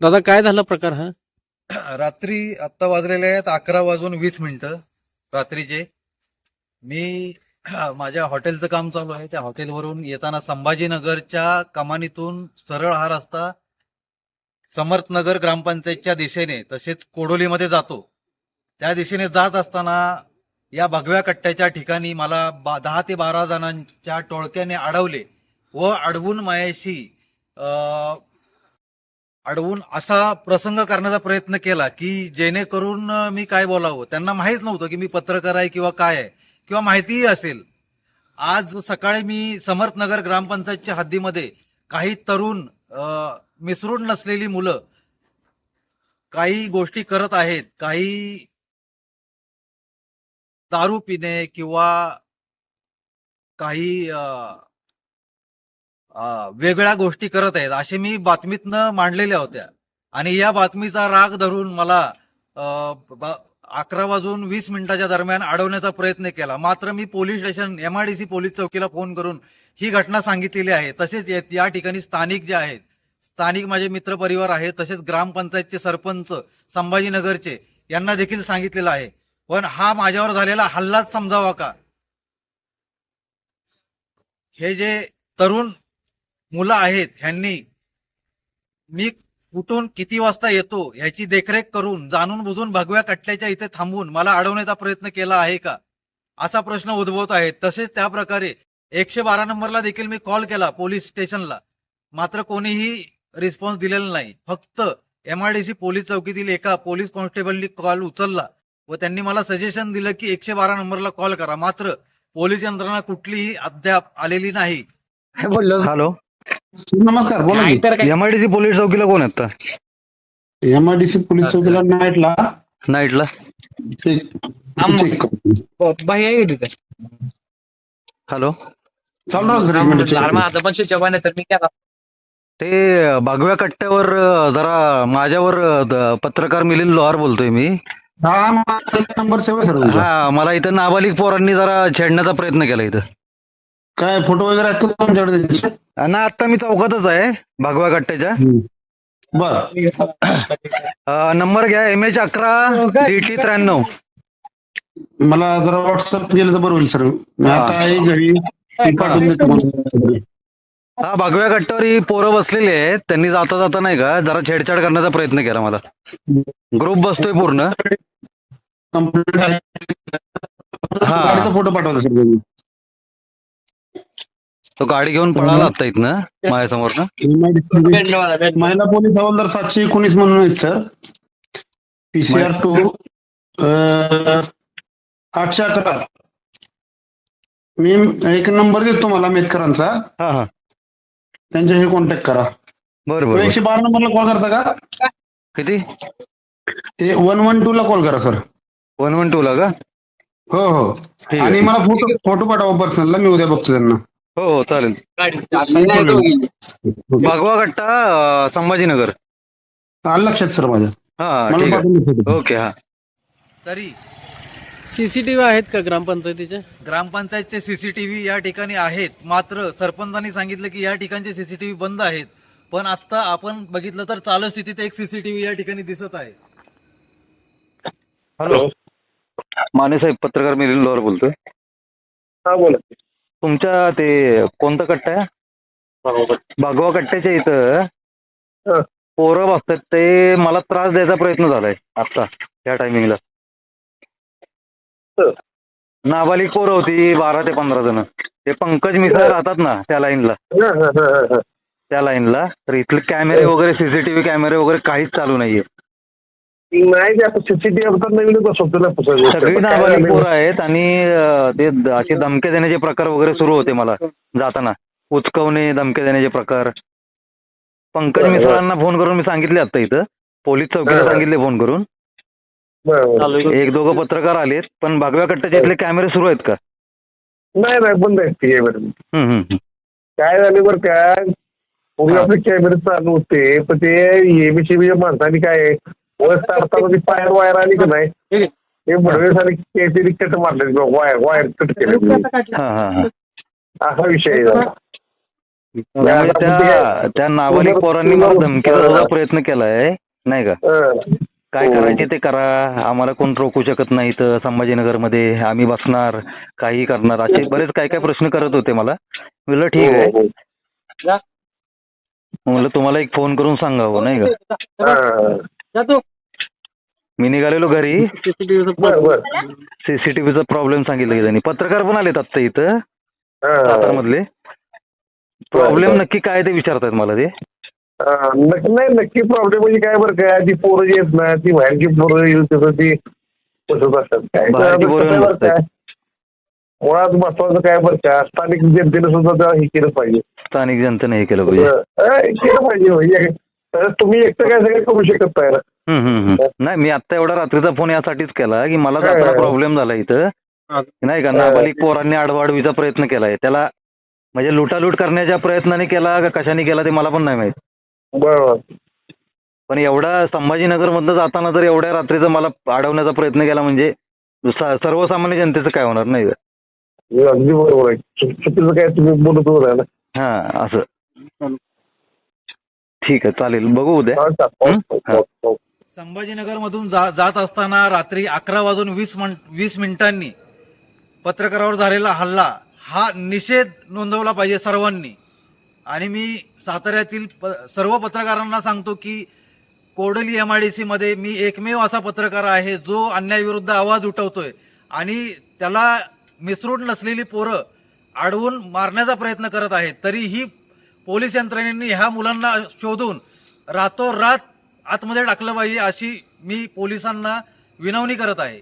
दादा काय झाला प्रकार हा? रात्री आत्ता वाजलेले आहेत अकरा वाजून वीस मिनिटं रात्रीचे. मी माझ्या हॉटेलचं काम चालू आहे. त्या हॉटेलवरून येताना संभाजीनगरच्या कमानीतून सरळ हा रस्ता समर्थनगर ग्रामपंचायतच्या दिशेने तसेच कोडोलीमध्ये जातो. त्या दिशेने जात असताना या भगव्या कट्ट्याच्या ठिकाणी मला बा दहा ते बारा जणांच्या टोळक्याने अडवले व अडवून मायाशी अडवून असा प्रसंग करण्याचा प्रयत्न केला की जेणेकरून मी काय बोलावं? त्यांना माहीत नव्हतं की मी पत्रकार आहे किंवा काय आहे किंवा माहितीही असेल. आज सकाळी मी समर्थनगर ग्रामपंचायतच्या हद्दीमध्ये काही तरुण मिसरून मिसळून नसलेली मुलं काही गोष्टी करत आहेत काही दारू पिणे किंवा काही वेगळ्या गोष्टी करत आहेत. असे मी बातमीतनं मांडलेल्या होत्या. आणि या बातमीचा राग धरून मला अकरा वाजून वीस मिनिटाच्या दरम्यान अडवण्याचा प्रयत्न केला. मात्र मी पोलीस स्टेशन एमआयडीसी पोलीस चौकीला फोन करून ही घटना सांगितलेली आहे. तसेच या- या ठिकाणी स्थानिक जे आहेत स्थानिक माझे मित्रपरिवार आहेत तसेच ग्रामपंचायतचे सरपंच संभाजीनगरचे यांना देखील सांगितलेलं आहे. पण हा माझ्यावर झालेला हल्लाच समजावा का? हे जे तरुण मुलं आहेत ह्यांनी मी कुठून किती वाजता येतो ह्याची देखरेख करून जाणून बुजून भगव्या कट्ट्याच्या इथे थांबून मला अडवण्याचा प्रयत्न केला आहे का? असा प्रश्न उद्भवत आहे. तसेच त्या प्रकारे एकशे बारा नंबरला देखील मी कॉल केला पोलीस स्टेशनला. मात्र कोणीही रिस्पॉन्स दिलेला नाही. फक्त एमआयडीसी पोलीस चौकीतील एका पोलीस कॉन्स्टेबलनी कॉल उचलला व त्यांनी मला सजेशन दिलं की एकशे बारा नंबरला कॉल करा. मात्र पोलीस यंत्रणा कुठलीही अद्याप आलेली नाही. बोललो हॅलो. नमस्कार बोला काय तर काय? एमआयडीसी पोलीस चौकीला कोण आहेत एमआयडीसी पोलीस चौकीला नाईटला. नाईटला? आम- चेक बाई आहे का तिथं. हॅलो? चालू राहू दे, एक. माझं पण मी काय ते भगव्या कट्ट्यावर अं, जरा माझ्यावर अं, द- पत्रकार मिलिंद लोहार बोलतोय मी. हा माझा नंबर सेव्ह. हा मला इथं नाबालिक पोरांनी जरा छेडण्याचा प्रयत्न केला इथं. काय फोटो वगैरे आहेत का तुमच्याकडे त्याचे? ना आता मी चौकातच आहे भगव्या कट्ट्याच्या बर अं, नंबर घ्या एम एच अकरा डी टी त्र्याण्णव मला जरा व्हॉट्सअप केलं तर बरं होईल सर मी आता आहे घरी मी पाठवून देतो तुम्हाला. हा भगव्या कट्ट्यावर ही पोरं बसलेली आहेत त्यांनी जाता जाता नाही का जरा छेडछाड करण्याचा प्रयत्न केला मला ग्रुप बसतोय पूर्ण आहे. हा. गाडीचा फोटो पाठवतो सर. तो गाडी घेऊन पळाला आता इथनं माझ्यासमोर महिला पोलीस हवालदार सातशे एकोणीस म्हणून आहेत सर पीसीआर टू आठशे अकरा. मी एक नंबर देतो मला मेतकरांचा. हा हा. त्यांच्याशी कॉन्टॅक्ट करा. बरं तो बरं. एकशे बारा नंबरला कॉल करता का किती? ते वन वन टू ला कॉल करा सर वन वन टू ला का? हो हो. आणि मला फोटो फोटो पाठवा पर्सनलला मी उद्या बघतो त्यांना. हो हो चालेल. भगवा कट्टा अं, संभाजीनगर. आलं लक्षात सर माझ्या. हा मला ठीक पाठवून. आहे ओके हा. तरी. सीसीटीव्ही आहेत का ग्रामपंचायतीच्या ग्रामपंचायतचे सीसीटीव्ही या ठिकाणी आहेत. मात्र सरपंचांनी सांगितलं की या ठिकाणचे सीसीटीव्ही बंद आहेत. पण आता आपण बघितलं तर चालू स्थितीत एक सीसीटीव्ही या ठिकाणी दिसत आहे. हॅलो. माने साहेब पत्रकार मिलिंद लोहार बोलतोय. हा बोला. तुमच्या ते कोणता कट्टा आहे? भगवा कट्ट्याच्या इथं. पोरं बसतात ते मला त्रास द्यायचा प्रयत्न झालाय आता या टायमिंगला. नाबालिक पोरं होती बारा ते पंधरा जण. ते पंकज मिसळ राहतात ना त्या लाईनला. त्या लाईनला तर इथले कॅमेरे वगैरे सीसीटीव्ही कॅमेरे वगैरे काहीच चालू नाहीये. नाही ते आता सीसीटीव्ही आता नवीनच बसवतो ना पुस्तक. सगळी काय नाबालिक? पोरं आहेत आणि अं, ते द- असे धमके देण्याचे प्रकार वगैरे सुरू होते मला जाताना उचकवणे धमके देण्याचे प्रकार पंकज बरं, मिसळांना फोन करून मी सांगितले आता इथं पोलीस चौकीला बरं. सांगितले फोन करून बरं. एक दोघं पत्रकार आलेत पण भगव्या कट्ट्याचे इथले कॅमेरे सुरू आहेत का नाही नाही बंद आहेत ते बरं हम्म, हम्म, हम्म. काय झाले बरं का पूर्वी हा. आपले कॅमेरे चालू होते पण ते एबीसीबीच्या माणसाने काय वर चढताना ती पायर वायर आली का नाही काहीतरी कट मारले वायर वायर कट केले हा हा हा असा विषय. त्यामुळे त्या त्या नाबालिक पोरांनी मला धमकीचा प्रयत्न केलाय नाही का हं. काय हो. करायचे ते करा आम्हाला कोण रोखू शकत नाही तर संभाजीनगरमध्ये आम्ही बसणार काही करणार असे बरेच काय काय प्रश्न करत होते मला म्हणलं ठीक आहे हो, हो. म्हणलं तुम्हाला एक फोन करून सांगावं नाही का हं. मी निघालेलो घरी. सीसीटीव्हीचा प्रॉब्लेम सांगितलं की त्यांनी. पत्रकार पण आलेत आत्ता इथं. मधले प्रॉब्लेम नक्की काय ते विचारतायत मला ते. हं. नक्की नाही नक्की प्रॉब्लेम म्हणजे काय बरं काय ती पोरं जी आहेत ना ती बाहेरची पोरं येईल तसं ती असतात. काय मुळात महत्वाचं काय बरं का स्थानिक जनतेने सुद्धा त्या हे केलं पाहिजे. स्थानिक जनतेने हे केलं पाहिजे. हं, केलं पाहिजे. म्हणजे तर तुम्ही एकटं काय सगळं करू शकत नाही. नाही मी आता एवढा रात्रीचा फोन यासाठीच केला की मला हा. प्रॉब्लेम झाला इथं. नाही का नाबालिक पोरांनी आडवाडवीचा प्रयत्न केलाय. त्याला म्हणजे लुटालूट करण्याच्या प्रयत्नाने केला का कशाने केला ते मला पण नाही माहीत. बरोबर. पण एवढा संभाजीनगर मधनं जाताना जर एवढ्या रात्रीचा मला अडवण्याचा प्रयत्न केला म्हणजे सर्वसामान्य जनतेचं काय होणार नाही. अगदी बरोबर आहे. चुकीचं काय तुम्ही बोलत हा असं. ठीक आहे चालेल. बघू उद्या. संभाजीनगरमधून संभाजीनगर मधून जा, जात असताना रात्री अकरा वाजून वीस मिन वीस मिनिटांनी पत्रकारावर झालेला हल्ला हा निषेध नोंदवला पाहिजे सर्वांनी. आणि मी साताऱ्यातील प, सर्व पत्रकारांना सांगतो की कोडली एम आय डी सीमध्ये मी एकमेव असा पत्रकार आहे जो अन्यायाविरुद्ध आवाज उठवतोय. आणि त्याला मिसरूड नसलेली पोरं अडवून मारण्याचा प्रयत्न करत आहेत. तरीही पोलीस यंत्रणेने ह्या मुलांना शोधून रातोरात आतमध्ये टाकलं पाहिजे अशी मी पोलिसांना विनवणी करत आहे.